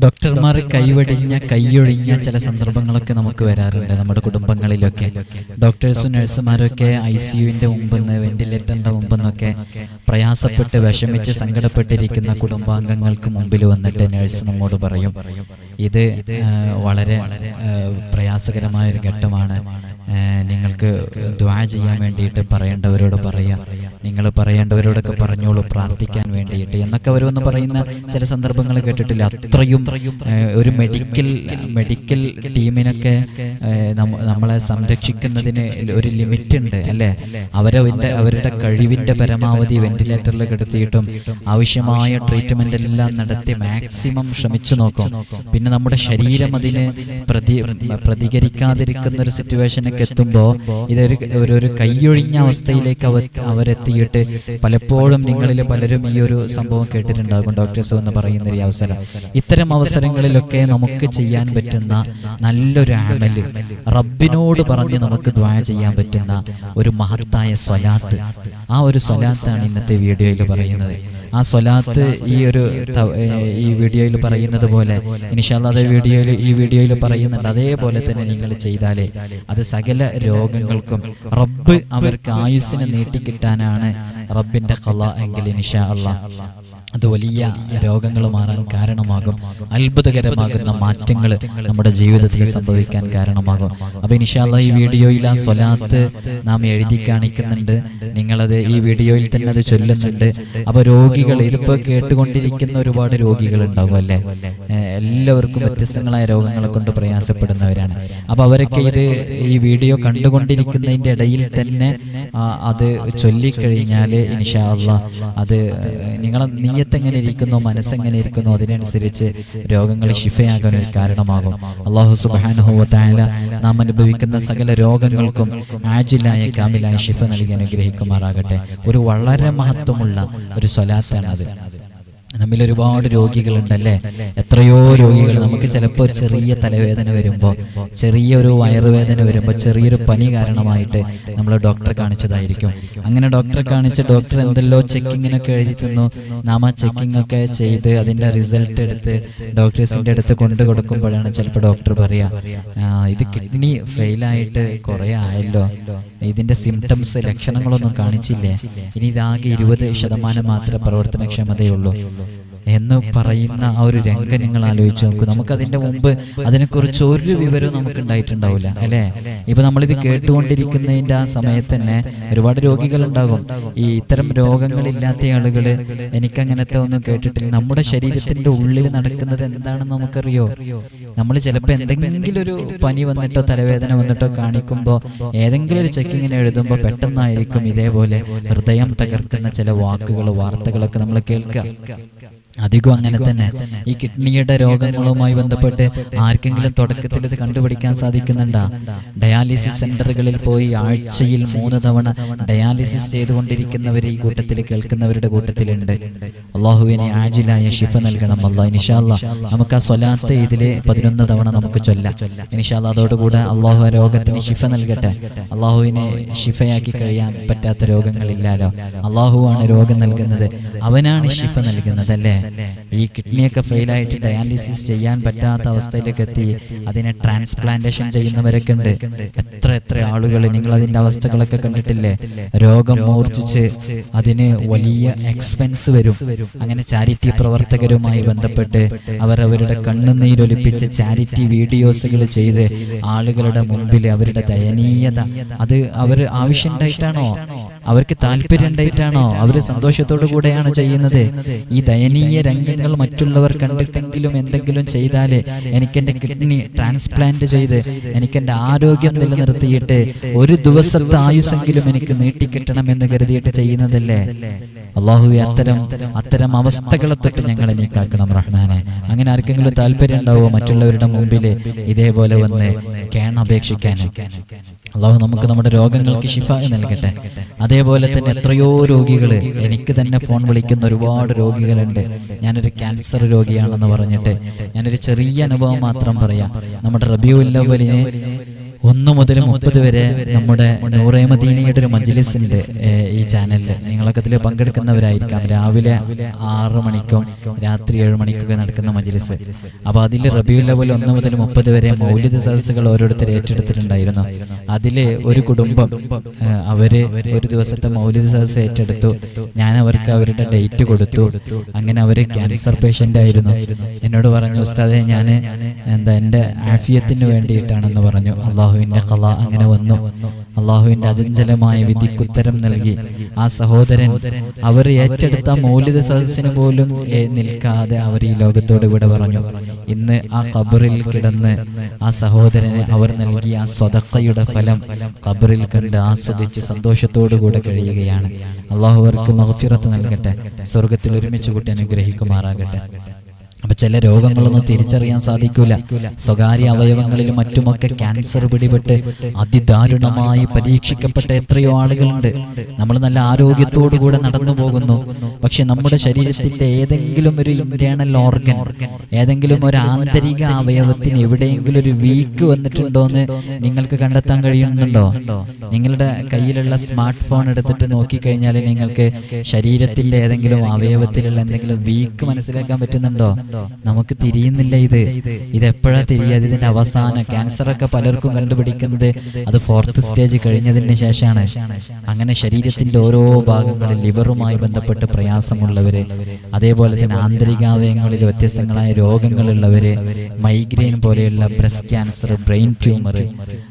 ഡോക്ടർമാർ കൈവടിഞ്ഞ കൈയൊഴിഞ്ഞ ചില സന്ദർഭങ്ങളൊക്കെ നമുക്ക് വരാറുണ്ട് നമ്മുടെ കുടുംബങ്ങളിലൊക്കെ. ഡോക്ടേഴ്സും നഴ്സുമാരൊക്കെ ഐ സിയുവിന്റെ മുമ്പെന്ന് വെന്റിലേറ്ററിന്റെ മുമ്പെന്നൊക്കെ പ്രയാസപ്പെട്ട് വിഷമിച്ച് സങ്കടപ്പെട്ടിരിക്കുന്ന കുടുംബാംഗങ്ങൾക്ക് മുമ്പിൽ വന്നിട്ട് നഴ്സ് നമ്മോട് പറയും. ഇത് വളരെ പ്രയാസകരമായ ഒരു ഘട്ടമാണ്. നിങ്ങൾക്ക് ദ്വാ ചെയ്യാൻ വേണ്ടിയിട്ട് പറയേണ്ടവരോട് പറയാം. നിങ്ങൾ പറയേണ്ടവരോടൊക്കെ പറഞ്ഞോളൂ പ്രാർത്ഥിക്കാൻ വേണ്ടിയിട്ട്. എന്നൊക്കെ അവർ വന്ന് പറയുന്ന ചില സന്ദർഭങ്ങൾ കേട്ടിട്ടില്ല? അത്രയും ഒരു മെഡിക്കൽ മെഡിക്കൽ ടീമിനൊക്കെ നമ്മളെ സംരക്ഷിക്കുന്നതിന് ഒരു ലിമിറ്റ് ഉണ്ട് അല്ലേ? അവരവരുടെ അവരുടെ കഴിവിന്റെ പരമാവധി വെന്റിലേറ്ററിൽ കിടത്തിയിട്ടും ആവശ്യമായ ട്രീറ്റ്മെന്റ് എല്ലാം നടത്തി മാക്സിമം ശ്രമിച്ചു നോക്കും. പിന്നെ നമ്മുടെ ശരീരം അതിന് പ്രതി പ്രതികരിക്കാതിരിക്കുന്ന ഒരു സിറ്റുവേഷനൊക്കെ എത്തുമ്പോൾ ഇതൊരു ഒരു ഒരു കൈയൊഴിഞ്ഞ അവസ്ഥയിലേക്ക് അവർ അവരെത്തിയിട്ട് പലപ്പോഴും നിങ്ങളിൽ പലരും ഈ ഒരു സംഭവം കേട്ടിട്ടുണ്ടാകും ഡോക്ടേഴ്സ് എന്ന് പറയുന്ന ഒരു അവസരം. ഇത്തരം അവസരങ്ങളിലൊക്കെ നമുക്ക് ചെയ്യാൻ പറ്റുന്ന നല്ലൊരു ആമൽ റബ്ബിനോട് പറഞ്ഞ് നമുക്ക് ദ്വാ ചെയ്യാൻ പറ്റുന്ന ഒരു മഹത്തായ സ്വലാത്ത്. ആ ഒരു സ്വലാത്താണ് ഇന്നത്തെ വീഡിയോയിൽ പറയുന്നത്. ആ സ്വലാത്ത് ഈ ഒരു ഈ വീഡിയോയിൽ പറയുന്നത് പോലെ ഇനിഷാല്ല അതേ വീഡിയോയിൽ ഈ വീഡിയോയിൽ പറയുന്നുണ്ട്. അതേപോലെ തന്നെ നിങ്ങൾ ചെയ്താലേ അത് സകല രോഗങ്ങൾക്കും റബ്ബ് അവർക്ക് ആയുസ്സിനെ നീട്ടിക്കിട്ടാനാണ് റബ്ബിന്റെ കല എങ്കിൽ ഇനിഷാ അള്ളാഹ് അത് വലിയ രോഗങ്ങൾ മാറാൻ കാരണമാകും. അത്ഭുതകരമാകുന്ന മാറ്റങ്ങൾ നമ്മുടെ ജീവിതത്തിൽ സംഭവിക്കാൻ കാരണമാകും. അപ്പൊ ഇൻഷാല്ല ഈ വീഡിയോയിൽ ആ സ്വലാത്ത് നാം എഴുതി കാണിക്കുന്നുണ്ട്. നിങ്ങളത് ഈ വീഡിയോയിൽ തന്നെ അത് ചൊല്ലുന്നുണ്ട്. അപ്പൊ രോഗികൾ ഇതിപ്പോ കേട്ടുകൊണ്ടിരിക്കുന്ന ഒരുപാട് രോഗികൾ ഉണ്ടാകും അല്ലേ? എല്ലാവർക്കും വ്യത്യസ്തങ്ങളായ രോഗങ്ങളെ കൊണ്ട് പ്രയാസപ്പെടുന്നവരാണ്. അപ്പൊ അവരൊക്കെ ഇത് ഈ വീഡിയോ കണ്ടുകൊണ്ടിരിക്കുന്നതിന്റെ ഇടയിൽ തന്നെ അത് ചൊല്ലിക്കഴിഞ്ഞാൽ ഇൻഷാ അത് നിങ്ങളെ നിങ്ങളെ നീയത്ത് എങ്ങനെ ഇരിക്കുന്നു മനസ്സെങ്ങനെ ഇരിക്കുന്നു അതിനനുസരിച്ച് രോഗങ്ങൾ ശിഫയാകാൻ ഒരു കാരണമാകും. അള്ളാഹു സുബാനുഹോവത്തായ നാം അനുഭവിക്കുന്ന സകല രോഗങ്ങൾക്കും ആജിലായ കാമിലായ ശിഫ നൽകി അനുഗ്രഹിക്കുമാറാകട്ടെ. ഒരു വളരെ മഹത്വമുള്ള ഒരു സ്വലാത്താണ് അത് നമ്മിൽ ഒരുപാട് രോഗികളുണ്ടല്ലേ? എത്രയോ രോഗികൾ നമുക്ക് ചിലപ്പോൾ ഒരു ചെറിയ തലവേദന വരുമ്പോൾ ചെറിയൊരു വയറുവേദന വരുമ്പോൾ ചെറിയൊരു പനി കാരണമായിട്ട് നമ്മൾ ഡോക്ടറെ കാണിച്ചതായിരിക്കും. അങ്ങനെ ഡോക്ടറെ കാണിച്ച് ഡോക്ടർ എന്തെല്ലോ ചെക്കിങ്ങിനൊക്കെ എഴുതി തന്നു. നാം ആ ചെക്കിംഗ് ഒക്കെ ചെയ്ത് അതിന്റെ റിസൾട്ട് എടുത്ത് ഡോക്ടേഴ്സിന്റെ അടുത്ത് കൊണ്ടു കൊടുക്കുമ്പോഴാണ് ചിലപ്പോൾ ഡോക്ടർ പറയാ ഇത് കിഡ്നി ഫെയിലായിട്ട് കുറെ ആയല്ലോ. ഇതിന്റെ സിംറ്റംസ് ലക്ഷണങ്ങളൊന്നും കാണിച്ചില്ലേ? ഇനി ഇതാകെ ഇരുപത് ശതമാനം മാത്രമേ പ്രവർത്തനക്ഷമതയുള്ളൂ എന്ന് പറയുന്ന ആ ഒരു രംഗം നിങ്ങൾ ആലോചിച്ച് നോക്കൂ. നമുക്ക് അതിന്റെ മുമ്പ് അതിനെക്കുറിച്ച് ഒരു വിവരവും നമുക്ക് ഉണ്ടായിട്ടുണ്ടാവില്ല അല്ലേ? ഇപ്പൊ നമ്മളിത് കേട്ടുകൊണ്ടിരിക്കുന്നതിന്റെ ആ സമയത്ത് തന്നെ ഒരുപാട് രോഗികൾ ഉണ്ടാകും ഈ ഇത്തരം രോഗങ്ങൾ ഇല്ലാത്ത എനിക്ക് എനിക്കങ്ങനത്തെ ഒന്നും കേട്ടിട്ടില്ല. നമ്മുടെ ശരീരത്തിന്റെ ഉള്ളിൽ നടക്കുന്നത് എന്താണെന്ന് നമുക്കറിയോ? നമ്മൾ ചിലപ്പോൾ എന്തെങ്കിലും ഒരു പനി വന്നിട്ടോ തലവേദന വന്നിട്ടോ കാണിക്കുമ്പോൾ ഏതെങ്കിലും ഒരു ചെക്കിങ്ങിനെ എഴുതുമ്പോൾ പെട്ടെന്നായിരിക്കും ഇതേപോലെ ഹൃദയം തകർക്കുന്ന ചില വാക്കുകൾ വാർത്തകളൊക്കെ നമ്മൾ കേൾക്കുക. അധികം അങ്ങനെ തന്നെ. ഈ കിഡ്നിയുടെ രോഗങ്ങളുമായി ബന്ധപ്പെട്ട് ആർക്കെങ്കിലും തുടക്കത്തിൽ ഇത് കണ്ടുപിടിക്കാൻ സാധിക്കുന്നുണ്ട? ഡയാലിസിസ് സെന്ററുകളിൽ പോയി ആഴ്ചയിൽ മൂന്ന് തവണ ഡയാലിസിസ് ചെയ്തുകൊണ്ടിരിക്കുന്നവർ ഈ കൂട്ടത്തിൽ കേൾക്കുന്നവരുടെ കൂട്ടത്തിലുണ്ട്. അള്ളാഹുവിനെ ആജിലായ ഷിഫ നൽകണം. അള്ളാഹ് ഇനിഷാല്ല നമുക്ക് ആ സ്വലാത്ത് ഇതിലെ പതിനൊന്ന് തവണ നമുക്ക് ചൊല്ലാം. ഇനിഷാല്ല അതോടുകൂടെ അള്ളാഹു രോഗത്തിന് ഷിഫ നൽകട്ടെ. അള്ളാഹുവിനെ ഷിഫയാക്കി കഴിയാൻ പറ്റാത്ത രോഗങ്ങളില്ലാലോ അള്ളാഹുവാണ് രോഗം നൽകുന്നത്. അവനാണ് ഷിഫ നൽകുന്നത് അല്ലേ ഈ കിഡ്നിയൊക്കെ ഫെയിലായിട്ട് ഡയാലിസിസ് ചെയ്യാൻ പറ്റാത്ത അവസ്ഥയിലേക്ക് എത്തി അതിനെ ട്രാൻസ്പ്ലാന്റേഷൻ ചെയ്യുന്നവരൊക്കെ ഉണ്ട്. എത്ര എത്ര ആളുകൾ നിങ്ങൾ അതിന്റെ അവസ്ഥകളൊക്കെ കണ്ടിട്ടില്ലേ? രോഗം മൂർച്ഛിച്ച് അതിന് വലിയ എക്സ്പെൻസ് വരും. അങ്ങനെ ചാരിറ്റി പ്രവർത്തകരുമായി ബന്ധപ്പെട്ട് അവർ അവരുടെ കണ്ണുനീരൊലിപ്പിച്ച് ചാരിറ്റി വീഡിയോസുകൾ ചെയ്ത് ആളുകളുടെ മുമ്പിൽ അവരുടെ ദയനീയത. അത് അവർ ആവശ്യമുണ്ടായിട്ടാണോ? അവർക്ക് താല്പര്യം ഉണ്ടായിട്ടാണോ? അവർ സന്തോഷത്തോടു കൂടെയാണ് ചെയ്യുന്നത്. ഈ ദയനീയ രംഗങ്ങൾ മറ്റുള്ളവർ കണ്ടിട്ടെങ്കിലും എന്തെങ്കിലും ചെയ്താൽ എനിക്ക് എന്റെ കിഡ്നി ട്രാൻസ്പ്ലാന്റ് ചെയ്ത് എനിക്ക് എന്റെ ആരോഗ്യം നിലനിർത്തിയിട്ട് ഒരു ദിവസത്തെ ആയുസെങ്കിലും എനിക്ക് നീട്ടിക്കിട്ടണം എന്ന് കരുതിയിട്ട് ചെയ്യുന്നതല്ലേ? അള്ളാഹുവെ അത്തരം അത്തരം അവസ്ഥകളെ തൊട്ട് ഞങ്ങൾ നീക്കാക്കണം റഹ്മാനെ. അങ്ങനെ ആർക്കെങ്കിലും താല്പര്യം ഉണ്ടാവോ മറ്റുള്ളവരുടെ മുമ്പിൽ ഇതേപോലെ വന്ന് കേണപേക്ഷിക്കാനും അള്ളാഹു നമുക്ക് നമ്മുടെ രോഗങ്ങൾക്ക് ശിഫ നൽകട്ടെ. അതേപോലെ തന്നെ എത്രയോ രോഗികൾ എനിക്ക് തന്നെ ഫോൺ വിളിക്കുന്ന ഒരുപാട് രോഗികളുണ്ട്. ഞാനൊരു ക്യാൻസർ രോഗിയാണെന്ന് പറഞ്ഞിട്ട് ഞാനൊരു ചെറിയ അനുഭവം മാത്രം പറയാം. നമ്മുടെ റബിയുല്ലവലിന് ഒന്ന് മുതൽ മുപ്പത് വരെ നമ്മുടെ നൂറേമദീനയുടെ ഒരു മജ്ലിസിന്റെ ഈ ചാനലിൽ. നിങ്ങളൊക്കെ ഇതിൽ പങ്കെടുക്കുന്നവരായിരിക്കാം. രാവിലെ ആറ് മണിക്കും രാത്രി ഏഴ് മണിക്കൊക്കെ നടക്കുന്ന മജ്ലിസ്. അപ്പൊ അതിൽ റബിയുൽ ലെവൽ ഒന്ന് മുതൽ മുപ്പത് വരെ മൗലിക സദസ്സുകൾ ഓരോരുത്തർ ഏറ്റെടുത്തിട്ടുണ്ടായിരുന്നു. അതിൽ ഒരു കുടുംബം അവർ ഒരു ദിവസത്തെ മൗലിക സദസ്സ് ഏറ്റെടുത്തു. ഞാൻ അവർക്ക് അവരുടെ ഡേറ്റ് കൊടുത്തു. അങ്ങനെ അവർ ക്യാൻസർ പേഷ്യന്റ് ആയിരുന്നു. എന്നോട് പറഞ്ഞു ഉസ്താദെ ഞാൻ എന്താ എന്റെ ആഫിയത്തിന് വേണ്ടിയിട്ടാണെന്ന് പറഞ്ഞു. അള്ളാഹുവിന്റെ കല അങ്ങനെ വന്നു. അള്ളാഹുവിന്റെ അചഞ്ചലമായ വിധിക്കുത്തരം നൽകി. ആ സഹോദരൻ അവർ ഏറ്റെടുത്ത മൗലിക സദസ്സിന് പോലും നിൽക്കാതെ അവർ ഈ ലോകത്തോട് ഇവിടെ പറഞ്ഞു. ഇന്ന് ആ ഖബറിൽ കിടന്ന് ആ സഹോദരന് അവർ നൽകിയ ആ സ്വതക്കയുടെ ഫലം ഖബറിൽ കണ്ട് ആസ്വദിച്ച് സന്തോഷത്തോടു കൂടെ കഴിയുകയാണ്. അള്ളാഹു അവർക്ക് മഹഫിറത്ത് നൽകട്ടെ. സ്വർഗത്തിൽ ഒരുമിച്ച് കൂട്ടി അനുഗ്രഹിക്കുമാറാകട്ടെ. അപ്പൊ ചില രോഗങ്ങളൊന്നും തിരിച്ചറിയാൻ സാധിക്കൂല. സ്വകാര്യ അവയവങ്ങളിലും മറ്റുമൊക്കെ ക്യാൻസർ പിടിപെട്ട് അതിദാരുണമായി പരീക്ഷിക്കപ്പെട്ട എത്രയോ ആളുകളുണ്ട്. നമ്മൾ നല്ല ആരോഗ്യത്തോടു കൂടെ നടന്നു പോകുന്നു. പക്ഷെ നമ്മുടെ ശരീരത്തിന്റെ ഏതെങ്കിലും ഒരു ഇന്റേണൽ ഓർഗൻ ഏതെങ്കിലും ഒരു ആന്തരിക അവയവത്തിന് എവിടെയെങ്കിലും ഒരു വീക്ക് വന്നിട്ടുണ്ടോ എന്ന് നിങ്ങൾക്ക് കണ്ടെത്താൻ കഴിയുന്നുണ്ടോ? നിങ്ങളുടെ കയ്യിലുള്ള സ്മാർട്ട് ഫോൺ എടുത്തിട്ട് നോക്കിക്കഴിഞ്ഞാൽ നിങ്ങൾക്ക് ശരീരത്തിന്റെ ഏതെങ്കിലും അവയവത്തിലുള്ള എന്തെങ്കിലും വീക്ക് മനസ്സിലാക്കാൻ പറ്റുന്നുണ്ടോ? നമുക്ക് തിരിയുന്നില്ല ഇത്. ഇത് എപ്പോഴാ തിരിയാതെ ഇതിന്റെ അവസാനം? ക്യാൻസർ ഒക്കെ പലർക്കും കണ്ടുപിടിക്കുന്നത് അത് ഫോർത്ത് സ്റ്റേജ് കഴിഞ്ഞതിന് ശേഷമാണ്. അങ്ങനെ ശരീരത്തിന്റെ ഓരോ ഭാഗങ്ങളിൽ ലിവറുമായി ബന്ധപ്പെട്ട് പ്രയാസമുള്ളവര് അതേപോലെ തന്നെ ആന്തരികാവയങ്ങളിൽ വ്യത്യസ്തങ്ങളായ രോഗങ്ങളുള്ളവര് മൈഗ്രെയിൻ പോലെയുള്ള ബ്രസ്റ്റ് ക്യാൻസർ ബ്രെയിൻ ട്യൂമർ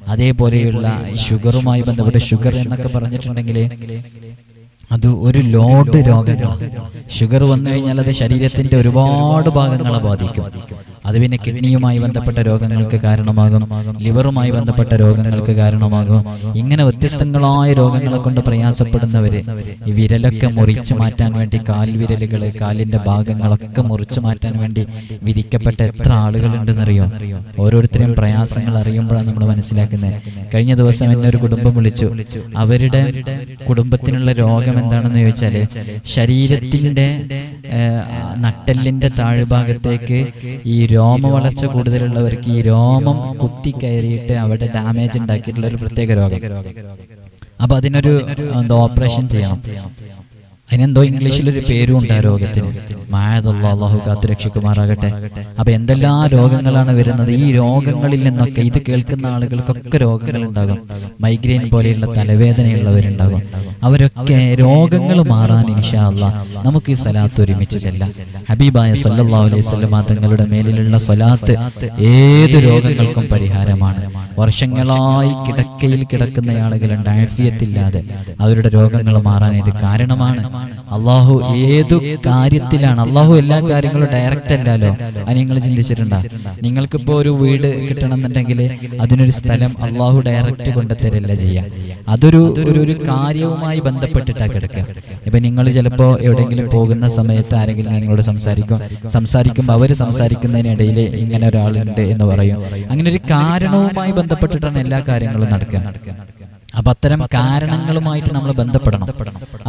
അതേപോലെയുള്ള ഷുഗറുമായി ബന്ധപ്പെട്ട് ഷുഗർ എന്നൊക്കെ പറഞ്ഞിട്ടുണ്ടെങ്കിൽ അത് ഒരു ലോഡ് രോഗങ്ങളാണ് ഷുഗർ വന്നു കഴിഞ്ഞാൽ അത് ശരീരത്തിന്റെ ഒരുപാട് ഭാഗങ്ങളെ ബാധിക്കും. അത് പിന്നെ കിഡ്നിയുമായി ബന്ധപ്പെട്ട രോഗങ്ങൾക്ക് കാരണമാകും. ലിവറുമായി ബന്ധപ്പെട്ട രോഗങ്ങൾക്ക് കാരണമാകും. ഇങ്ങനെ വ്യത്യസ്തങ്ങളായ രോഗങ്ങളെ കൊണ്ട് പ്രയാസപ്പെടുന്നവര് ഈ വിരലൊക്കെ മുറിച്ചു മാറ്റാൻ വേണ്ടി കാൽവിരലുകൾ കാലിന്റെ ഭാഗങ്ങളൊക്കെ മുറിച്ചു മാറ്റാൻ വേണ്ടി വിധിക്കപ്പെട്ട എത്ര ആളുകളുണ്ടെന്നറിയോ? ഓരോരുത്തരെയും പ്രയാസങ്ങൾ അറിയുമ്പോഴാണ് നമ്മൾ മനസ്സിലാക്കുന്നത് കഴിഞ്ഞ ദിവസം എന്നെ ഒരു കുടുംബം വിളിച്ചു. അവരുടെ കുടുംബത്തിനുള്ള രോഗം എന്താണെന്ന് ചോദിച്ചാൽ ശരീരത്തിന്റെ നട്ടെല്ലിന്റെ താഴ്ഭാഗത്തേക്ക് ഈ രോമ വളർച്ച കൂടുതലുള്ളവർക്ക് ഈ രോമം കുത്തി കയറിയിട്ട് അവിടെ ഡാമേജ് ഉണ്ടാക്കിയിട്ടുള്ള ഒരു പ്രത്യേക രോഗം. അപ്പൊ അതിനൊരു എന്താ ഓപ്പറേഷൻ ചെയ്യണം. അതിനെന്തോ ഇംഗ്ലീഷിലൊരു പേരും ഉണ്ട് ആ രോഗത്തിന്. മായതുള്ള അള്ളാഹു കാത്തു രക്ഷിക്കുമാറാകട്ടെ അപ്പൊ എന്തെല്ലാം രോഗങ്ങളാണ് വരുന്നത്? ഈ രോഗങ്ങളിൽ നിന്നൊക്കെ ഇത് കേൾക്കുന്ന ആളുകൾക്കൊക്കെ രോഗങ്ങൾ ഉണ്ടാകും മൈഗ്രെയിൻ പോലെയുള്ള തലവേദനയുള്ളവരുണ്ടാകും. അവരൊക്കെ രോഗങ്ങൾ മാറാൻ ഇൻഷാ അല്ലാ നമുക്ക് ഈ സലാത്ത് ഒരുമിച്ച് ചെല്ലാം. ഹബീബായ സല്ലാ അലൈഹി വസല്ലമ തങ്ങളുടെ മേലിലുള്ള സ്വലാത്ത് ഏത് രോഗങ്ങൾക്കും പരിഹാരമാണ്. വർഷങ്ങളായി കിടക്കയിൽ കിടക്കുന്ന ആളുകളുണ്ട്. ആഫിയത്തില്ലാതെ അവരുടെ രോഗങ്ങൾ മാറാൻ ഇത് കാരണമാണ്. അള്ളാഹു ഏതു കാര്യത്തിലാണ് അള്ളാഹു എല്ലാ കാര്യങ്ങളും ഡയറക്റ്റ് അല്ലല്ലോ? അത് നിങ്ങൾ ചിന്തിച്ചിട്ടുണ്ടോ? നിങ്ങൾക്കിപ്പോ ഒരു വീട് കിട്ടണമെന്നുണ്ടെങ്കിൽ അതിനൊരു സ്ഥലം അള്ളാഹു ഡയറക്റ്റ് കൊണ്ടുതരില്ല ചെയ്യാം. അതൊരു ഒരു ഒരു കാര്യവുമായി ബന്ധപ്പെട്ടിട്ടാ കിടക്കുക. ഇപ്പൊ നിങ്ങൾ ചിലപ്പോ എവിടെയെങ്കിലും പോകുന്ന സമയത്ത് ആരെങ്കിലും നിങ്ങളോട് സംസാരിക്കും. സംസാരിക്കുമ്പോൾ അവർ സംസാരിക്കുന്നതിനിടയിൽ ഇങ്ങനെ ഒരാളുണ്ട് എന്ന് പറയും. അങ്ങനെ ഒരു കാരണവുമായി ബന്ധപ്പെട്ടിട്ടാണ് എല്ലാ കാര്യങ്ങളും നടക്കുക. അപ്പൊ അത്തരം കാരണങ്ങളുമായിട്ട് നമ്മൾ ബന്ധപ്പെടണം.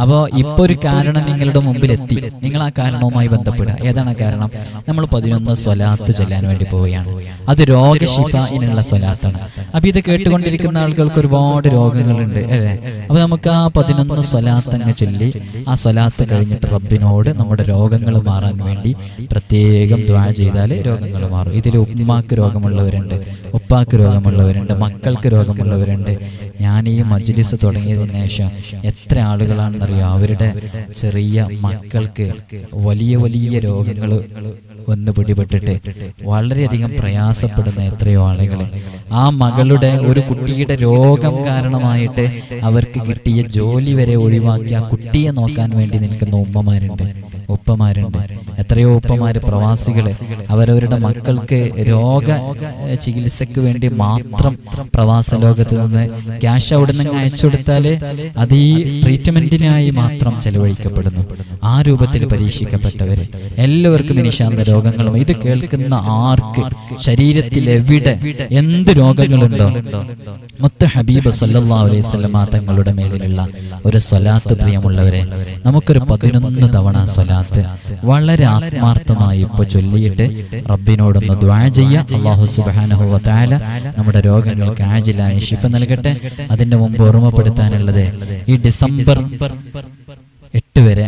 അപ്പോ ഇപ്പൊ ഒരു കാരണം നിങ്ങളുടെ മുമ്പിൽ എത്തി നിങ്ങൾ ആ കാരണവുമായി ബന്ധപ്പെടുക. ഏതാണ് കാരണം? നമ്മൾ പതിനൊന്ന് സ്വലാത്ത് ചൊല്ലാൻ വേണ്ടി പോവുകയാണ്. അത് രോഗശിഫ ഇനുള്ള സ്വലാത്താണ്. അപ്പൊ ഇത് കേട്ടുകൊണ്ടിരിക്കുന്ന ആളുകൾക്ക് ഒരുപാട് രോഗങ്ങളുണ്ട് അല്ലേ? അപ്പൊ നമുക്ക് ആ പതിനൊന്ന് സ്വലാത്ത് അങ്ങ് ചൊല്ലി ആ സ്വലാത്ത് കഴിഞ്ഞിട്ട് റബ്ബിനോട് നമ്മുടെ രോഗങ്ങൾ മാറാൻ വേണ്ടി പ്രത്യേകം ദ്വാഴ ചെയ്താൽ രോഗങ്ങൾ മാറും. ഇതിൽ ഉമ്മാക്ക് രോഗമുള്ളവരുണ്ട് ഉപ്പാക്ക് രോഗമുള്ളവരുണ്ട് മക്കൾക്ക് രോഗമുള്ളവരുണ്ട് ഞാൻ ഈ മജ്ലിസ് തുടങ്ങിയതിന് ശേഷം എത്ര ആളുകളാണെന്നറിയോ? അവരുടെ ചെറിയ മക്കൾക്ക് വലിയ വലിയ രോഗങ്ങൾ വന്ന് പിടിപെട്ടിട്ട് വളരെയധികം പ്രയാസപ്പെടുന്ന എത്രയോ ആളുകളെ. ആ മകളുടെ ഒരു കുട്ടിയുടെ രോഗം കാരണമായിട്ട് അവർക്ക് കിട്ടിയ ജോലി വരെ ഒഴിവാക്കി ആ കുട്ടിയെ നോക്കാൻ വേണ്ടി നിൽക്കുന്ന ഉമ്മമാരുണ്ട്. ഉപ്പമാരുണ്ട്. എത്രയോ ഉപ്പമാര് പ്രവാസികൾ അവരവരുടെ മക്കൾക്ക് രോഗ ചികിത്സയ്ക്ക് വേണ്ടി മാത്രം പ്രവാസ ലോകത്ത് നിന്ന് ക്യാഷ് അവിടെ നിന്ന് അയച്ചു കൊടുത്താൽ അത് ഈ ട്രീറ്റ്മെന്റിനായി മാത്രം ചെലവഴിക്കപ്പെടുന്നു. ആ രൂപത്തിൽ പരീക്ഷിക്കപ്പെട്ടവര്. എല്ലാവർക്കും ഇനിശാന്ത രോഗങ്ങളും. ഇത് കേൾക്കുന്ന ആർക്ക്? ശരീരത്തിൽ എവിടെ? എന്ത് രോഗങ്ങളുണ്ടോ? മുത്ത ഹബീബ് സല്ലാ അലൈഹി വസല്ലമ തങ്ങളുടെ മേലിലുള്ള ഒരു സ്വലാത്ത് പ്രിയമുള്ളവരെ നമുക്കൊരു പതിനൊന്ന് തവണ സ്വലാത്ത് സ്വലാത്ത് വളരെ ആത്മാർത്ഥമായി ഇപ്പൊ ചൊല്ലിയിട്ട് റബ്ബിനോടൊന്ന് ദ്വാ ചെയ്യാം. അള്ളാഹു സുബ്ഹാനഹു വ നമ്മുടെ രോഗങ്ങൾക്ക് ആജിലായ ശിഫ നൽകട്ടെ. അതിന്റെ മുമ്പ് ഓർമ്മപ്പെടുത്താനുള്ളത് ഈ ഡിസംബർ എട്ട് വരെ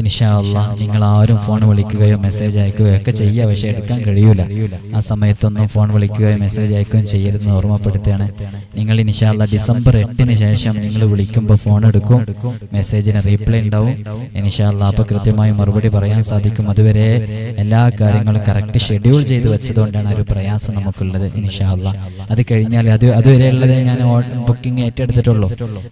ഇൻഷാ അള്ളാഹ് നിങ്ങൾ ആരും ഫോൺ വിളിക്കുകയോ മെസ്സേജ് അയക്കുകയോ ഒക്കെ ചെയ്യുക പക്ഷെ എടുക്കാൻ കഴിയൂല. ആ സമയത്തൊന്നും ഫോൺ വിളിക്കുകയോ മെസ്സേജ് അയക്കുകയും ചെയ്യരുതെന്ന് ഓർമ്മപ്പെടുത്തുകയാണ്. നിങ്ങൾ ഇൻഷാല്ല ഡിസംബർ എട്ടിന് ശേഷം നിങ്ങൾ വിളിക്കുമ്പോൾ ഫോൺ എടുക്കും. മെസ്സേജിന് റീപ്ലൈ ഉണ്ടാവും. ഇൻഷാല്ല അപ്പോൾ കൃത്യമായി മറുപടി പറയാൻ സാധിക്കും. അതുവരെ എല്ലാ കാര്യങ്ങളും കറക്റ്റ് ഷെഡ്യൂൾ ചെയ്ത് വെച്ചതുകൊണ്ടാണ് ഒരു പ്രയാസം നമുക്കുള്ളത്. ഇൻഷാല്ല അത് കഴിഞ്ഞാൽ അത് അതുവരെയുള്ളതേ ഞാൻ ബുക്കിംഗ് ഏറ്റെടുത്തിട്ടുള്ളൂ.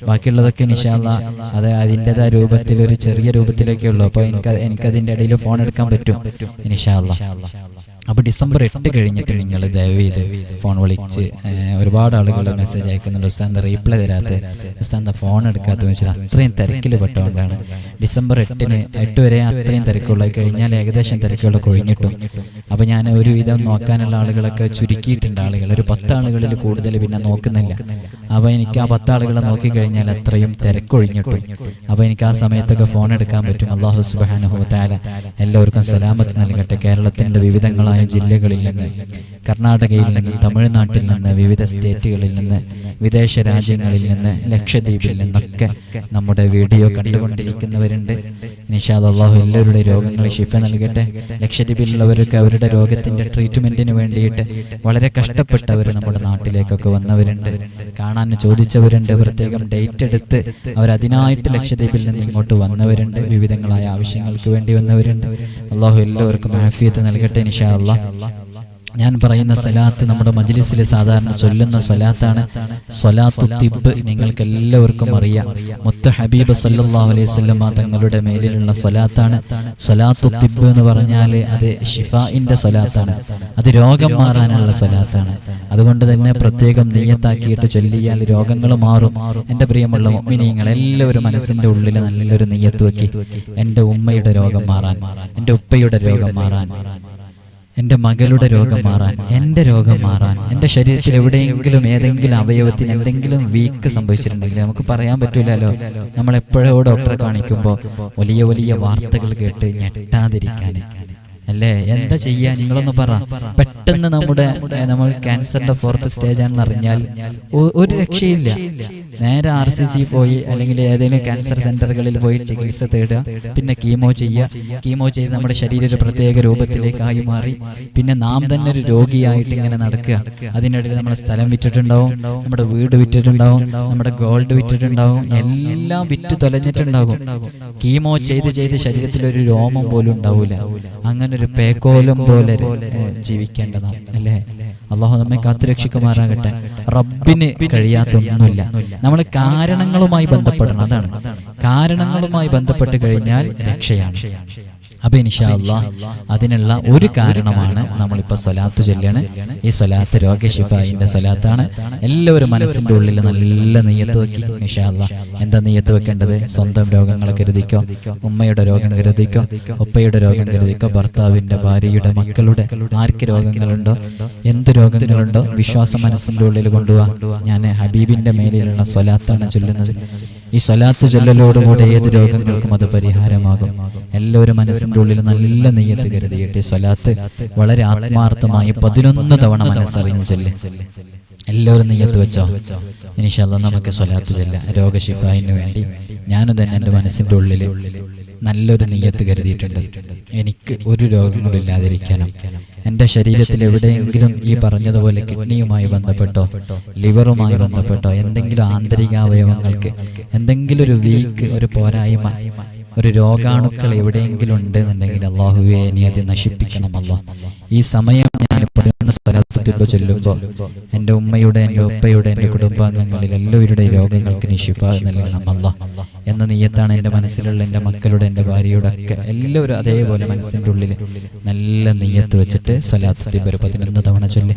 ബാക്കിയുള്ളതൊക്കെ ഇൻഷാല്ല അത് അതിന്റെതായ രൂപത്തിൽ ഒരു ചെറിയ രൂപത്തിലൊക്കെ ഉള്ളൂ അപ്പോൾ എനിക്ക് എനിക്കതിന്റെ ഇടയിൽ ഫോൺ എടുക്കാൻ പറ്റും ഇൻഷാ അള്ളാഹ് അപ്പോൾ ഡിസംബർ എട്ട് കഴിഞ്ഞിട്ട് നിങ്ങൾ ദയവ് ചെയ്ത് ഫോൺ വിളിച്ച് ഒരുപാട് ആളുകൾ മെസ്സേജ് അയക്കുന്നുണ്ട്. ഉസ്താന്ത റീപ്ലൈ തരാത്ത? ഉസ്താന്ത ഫോൺ എടുക്കാത്ത വെച്ചാൽ അത്രയും തിരക്കിൽ പെട്ടുകൊണ്ടാണ് ഡിസംബർ എട്ടിന് എട്ട് വരെ അത്രയും തിരക്കുള്ള കഴിഞ്ഞാൽ ഏകദേശം തിരക്കുകളൊക്കെ കൊഴിഞ്ഞിട്ടും അപ്പോൾ ഞാൻ ഒരുവിധം നോക്കാനുള്ള ആളുകളൊക്കെ ചുരുക്കിയിട്ടുണ്ട് ആളുകൾ. ഒരു പത്ത് ആളുകളിൽ കൂടുതൽ പിന്നെ നോക്കുന്നില്ല. അപ്പോൾ എനിക്ക് ആ പത്ത് ആളുകളെ നോക്കിക്കഴിഞ്ഞാൽ അത്രയും തിരക്കൊഴിഞ്ഞിട്ടും. അപ്പോൾ എനിക്ക് ആ സമയത്തൊക്കെ ഫോൺ എടുക്കാൻ പറ്റും. അള്ളാഹു സുബാന താല എല്ലാവർക്കും സലാമത്ത് നൽകട്ടെ. കേരളത്തിന്റെ വിവിധങ്ങളായ ജില്ലകളിൽ കർണാടകയിൽ നിന്ന് തമിഴ്നാട്ടിൽ നിന്ന് വിവിധ സ്റ്റേറ്റുകളിൽ നിന്ന് വിദേശ രാജ്യങ്ങളിൽ നിന്ന് ലക്ഷദ്വീപിൽ നിന്നൊക്കെ നമ്മുടെ വീഡിയോ കണ്ടുകൊണ്ടിരിക്കുന്നവരുണ്ട്. നിഷാദ് അള്ളാഹു എല്ലാവരുടെ രോഗങ്ങൾ ശിഫ നൽകട്ടെ. ലക്ഷദ്വീപിലുള്ളവരൊക്കെ അവരുടെ രോഗത്തിന്റെ ട്രീറ്റ്മെന്റിന് വേണ്ടിയിട്ട് വളരെ കഷ്ടപ്പെട്ടവർ നമ്മുടെ നാട്ടിലേക്കൊക്കെ വന്നവരുണ്ട്. കാണാൻ ചോദിച്ചവരുണ്ട്. പ്രത്യേകം ഡേറ്റ് എടുത്ത് അവരതിനായിട്ട് അതിനായിട്ട് ലക്ഷദ്വീപിൽ നിന്ന് ഇങ്ങോട്ട് വന്നവരുണ്ട്. വിവിധങ്ങളായ ആവശ്യങ്ങൾക്ക് വേണ്ടി വന്നവരുണ്ട്. അള്ളാഹു എല്ലാവർക്കും ആഫിയത്ത് നൽകട്ടെ നിഷാ അള്ളാഹ് ഞാൻ പറയുന്ന സലാത്ത് നമ്മുടെ മജ്ലിസിൽ സാധാരണ ചൊല്ലുന്ന സ്വലാത്താണ് സ്വലാത്തു തിബ് നിങ്ങൾക്ക് എല്ലാവർക്കും അറിയാം. മുത്ത ഹബീബ് സല്ലല്ലാഹു അലൈഹി വസല്ലമ തങ്ങളുടെ മേലിലുള്ള സ്വലാത്താണ്. സ്വലാത്തു തിബ് എന്ന് പറഞ്ഞാൽ അത് ഷിഫായിന്റെ സ്വലാത്താണ്. അത് രോഗം മാറാനുള്ള സ്വലാത്താണ്. അതുകൊണ്ട് തന്നെ പ്രത്യേകം നെയ്യത്താക്കിയിട്ട് ചൊല്ലിയാൽ രോഗങ്ങൾ മാറും. എന്റെ പ്രിയമുള്ള മുഅ്മിനീങ്ങൾ എല്ലാവരും മനസ്സിന്റെ ഉള്ളിൽ നല്ലൊരു നെയ്യത്ത് വെക്കി. എന്റെ ഉമ്മയുടെ രോഗം മാറാൻ. എന്റെ ഉപ്പയുടെ രോഗം മാറാൻ. എന്റെ മകളുടെ രോഗം മാറാൻ എന്റെ രോഗം മാറാൻ എന്റെ ശരീരത്തിൽ എവിടെയെങ്കിലും ഏതെങ്കിലും അവയവത്തിന് എന്തെങ്കിലും വീക്ക് സംഭവിച്ചിട്ടുണ്ടെങ്കിൽ നമുക്ക് പറയാൻ പറ്റില്ലല്ലോ നമ്മൾ എപ്പോഴോ ഡോക്ടറെ കാണിക്കുമ്പോൾ വലിയ വലിയ വാർത്തകൾ കേട്ട് ഞെട്ടാതിരിക്കാൻ അല്ലേ? എന്താ ചെയ്യാ? നിങ്ങളൊന്ന് പറ. പെട്ടെന്ന് നമ്മുടെ നമ്മൾ ക്യാൻസറിന്റെ ഫോർത്ത് സ്റ്റേജ് ആണെന്ന് അറിഞ്ഞാൽ ഒരു രക്ഷയില്ല. നേരെ ആർ സി സി പോയി അല്ലെങ്കിൽ ഏതെങ്കിലും ക്യാൻസർ സെന്ററുകളിൽ പോയി ചികിത്സ തേടുക. പിന്നെ കീമോ ചെയ്യുക. കീമോ ചെയ്ത് നമ്മുടെ ശരീരം ഒരു പ്രത്യേക രൂപത്തിലേക്കായി മാറി. പിന്നെ നാം തന്നെ ഒരു രോഗിയായിട്ട് ഇങ്ങനെ നടക്കുക. അതിനിടയിൽ നമ്മുടെ സ്ഥലം വിറ്റിട്ടുണ്ടാവും നമ്മുടെ വീട് വിറ്റിട്ടുണ്ടാവും നമ്മുടെ ഗോൾഡ് വിറ്റിട്ടുണ്ടാവും എല്ലാം വിറ്റ് തൊലഞ്ഞിട്ടുണ്ടാകും. കീമോ ചെയ്ത് ചെയ്ത് ശരീരത്തിൽ ഒരു രോമം പോലും ഉണ്ടാവൂല അങ്ങനെ ഒരു പേക്കോലം പോലെ ജീവിക്കേണ്ടതാണ് അല്ലേ? അള്ളാഹു നമ്മെ കാത്തുരക്ഷിക്കുമാറാകട്ടെ. റബ്ബിന് കഴിയാത്തൊന്നുമില്ല. നമ്മൾ കാരണങ്ങളുമായി ബന്ധപ്പെടണം. അതാണ്. കാരണങ്ങളുമായി ബന്ധപ്പെട്ട് കഴിഞ്ഞാൽ രക്ഷയാണ്. അപ്പൊ ഇൻഷാ അള്ളാഹ് അതിനുള്ള ഒരു കാരണമാണ് നമ്മളിപ്പോ സ്വലാത്ത് ചൊല്ലാണ്. ഈ സ്വലാത്ത് രോഗശിഫായിന്റെ സ്വലാത്താണ്. എല്ലാവരും മനസ്സിന്റെ ഉള്ളിൽ നല്ല നെയ്യത്ത് വെക്കി ഇൻഷാ അള്ളാഹ് എന്താ നെയ്യത്ത് വെക്കേണ്ടത്? സ്വന്തം രോഗങ്ങൾ കരുതിക്കോ? ഉമ്മയുടെ രോഗം കരുതിക്കോ? ഉപ്പയുടെ രോഗം കരുതിക്കോ? ഭർത്താവിന്റെ ഭാര്യയുടെ മക്കളുടെ ആർക്ക് രോഗങ്ങളുണ്ടോ? എന്ത് രോഗങ്ങളുണ്ടോ? വിശ്വാസം മനസ്സിന്റെ ഉള്ളിൽ കൊണ്ടുപോവാ ഞാൻ ഹബീബിന്റെ മേലിലുള്ള സ്വലാത്താണ് ചൊല്ലുന്നത്. ഈ സ്വലാത്ത് ചൊല്ലലോടുകൂടെ ഏത് രോഗങ്ങൾക്കും അത് പരിഹാരമാകും. എല്ലാവരും മനസ്സിന്റെ ഉള്ളിൽ നല്ല നെയ്യത്ത് കരുതിയിട്ട് സ്വലാത്ത് വളരെ ആത്മാർത്ഥമായി പതിനൊന്ന് തവണ മനസ്സറിഞ്ഞ് ചൊല്ല്. എല്ലാവരും നെയ്യത്ത് വെച്ചോ? ഇനിഷല്ല നമുക്ക് സ്വലാത്ത് ചൊല്ല. രോഗശിഫായിന് വേണ്ടി ഞാനും തന്നെ എന്റെ മനസ്സിന്റെ ഉള്ളിൽ നല്ലൊരു നെയ്യത്ത് കരുതിയിട്ടുണ്ട്. എനിക്ക് ഒരു രോഗങ്ങളില്ലാതിരിക്കാനും എന്റെ ശരീരത്തിൽ എവിടെയെങ്കിലും ഈ പറഞ്ഞതുപോലെ കിഡ്നിയുമായി ബന്ധപ്പെട്ടോ ലിവറുമായി ബന്ധപ്പെട്ടോ എന്തെങ്കിലും ആന്തരികാവയവങ്ങൾക്ക് എന്തെങ്കിലും ഒരു വീക്ക് ഒരു പോരായ്മ ഒരു രോഗാണുക്കൾ എവിടെയെങ്കിലും ഉണ്ട് എന്നുണ്ടെങ്കിൽ അള്ളാഹുവെ ഇനി അത് നശിപ്പിക്കണമല്ലോ ഈ സമയം ഞാൻ പതിനൊന്ന് സ്ഥലത്തുമ്പോൾ ചൊല്ലുമ്പോൾ എന്റെ ഉമ്മയുടെ എന്റെ ഉപ്പയുടെ എന്റെ കുടുംബാംഗങ്ങളിൽ എല്ലാവരുടെയും രോഗങ്ങൾക്ക് നിശിഫ നൽകണമല്ലോ എന്ന നീയത്താണ് എന്റെ മനസ്സിലുള്ള എന്റെ മക്കളുടെ എന്റെ ഭാര്യയുടെ ഒക്കെ എല്ലാവരും അതേപോലെ മനസ്സിന്റെ ഉള്ളിൽ നല്ല നീയത്ത് വെച്ചിട്ട് തിബ് ഒരു പതിനൊന്ന് തവണ ചൊല്ലി.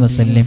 وسلم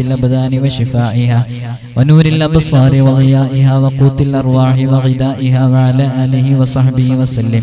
الأبدان وشفائها ونور الأبصار وضيائها وقوت الأرواح وغذائها وعلى آله وصحبه وسلم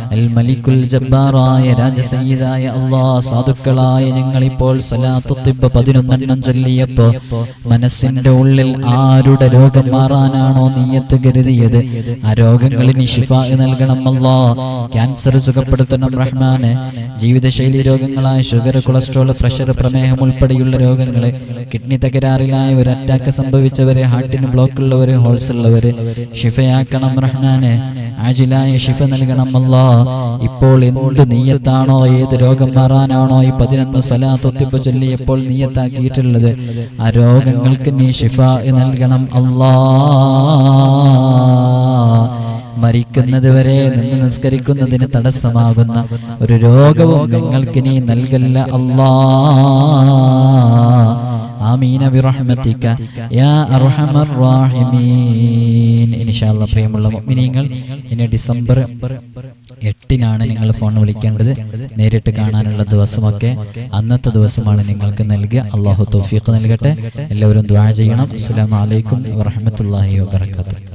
അൽ മലിക്കുൽ ജബ്ബാറായ രാജസയ്യിദായ അള്ളാ സാധുക്കളായ ഞങ്ങളിപ്പോൾ സലാത്തു തിബ്ബ പതിനൊന്നെണ്ണം ചൊല്ലിയപ്പോ മനസ്സിന്റെ ഉള്ളിൽ ആരുടെ രോഗം മാറാനാണോ നീയത്ത് കരുതിയത്? ആ രോഗങ്ങളിന് ഷിഫ നൽകണം അല്ലാ ക്യാൻസർ സുഖപ്പെടുത്തണം റഹ്മാന്. ജീവിതശൈലി രോഗങ്ങളായ ഷുഗർ കൊളസ്ട്രോൾ പ്രഷർ പ്രമേഹം ഉൾപ്പെടെയുള്ള രോഗങ്ങൾ കിഡ്നി തകരാറിലായ ഒരു അറ്റാക്ക് സംഭവിച്ചവര് ഹാർട്ടിന് ബ്ലോക്ക് ഉള്ളവര് ഹോൾസ് ഉള്ളവര് ഷിഫയാക്കണം റഹ്മാന്. ആജിലായ ഷിഫ നൽകണം അല്ലാ ഇപ്പോൾ എന്ത് നീയത്താണോ ഏത് രോഗം മാറാനാണോ ഈ പതിനൊന്ന് സലാത്തൊത്തിപ്പ് ചൊല്ലിയപ്പോൾ നീയത്താക്കിയിട്ടുള്ളത് ആ രോഗങ്ങൾക്ക് നീ ഷിഫ നൽകണം. അള്ളാ മരിക്കുന്നത് വരെ നിന്ന് നിസ്കരിക്കുന്നതിന് തടസ്സമാകുന്ന ഒരു രോഗവും നിങ്ങൾക്ക് നീ നൽകല്ല. അള്ളാ ആമീന യാ അർഹമർ റാഹിമീൻ. ഇൻഷാല്ല പ്രിയമുള്ള മുഅ്മിനീങ്ങൾ ഇനി ഡിസംബർ എട്ടിനാണ് നിങ്ങൾ ഫോൺ വിളിക്കേണ്ടത്. നേരിട്ട് കാണാനുള്ള ദിവസമൊക്കെ അന്നത്തെ ദിവസമാണ് നിങ്ങൾക്ക് നൽകുക. അള്ളാഹു തൗഫീഖ് നൽകട്ടെ. എല്ലാവരും ദ്വാ ചെയ്യണം. അസ്സാം അലൈക്കും വറഹ്മത്തുള്ളാഹി വബറകാതുഹു.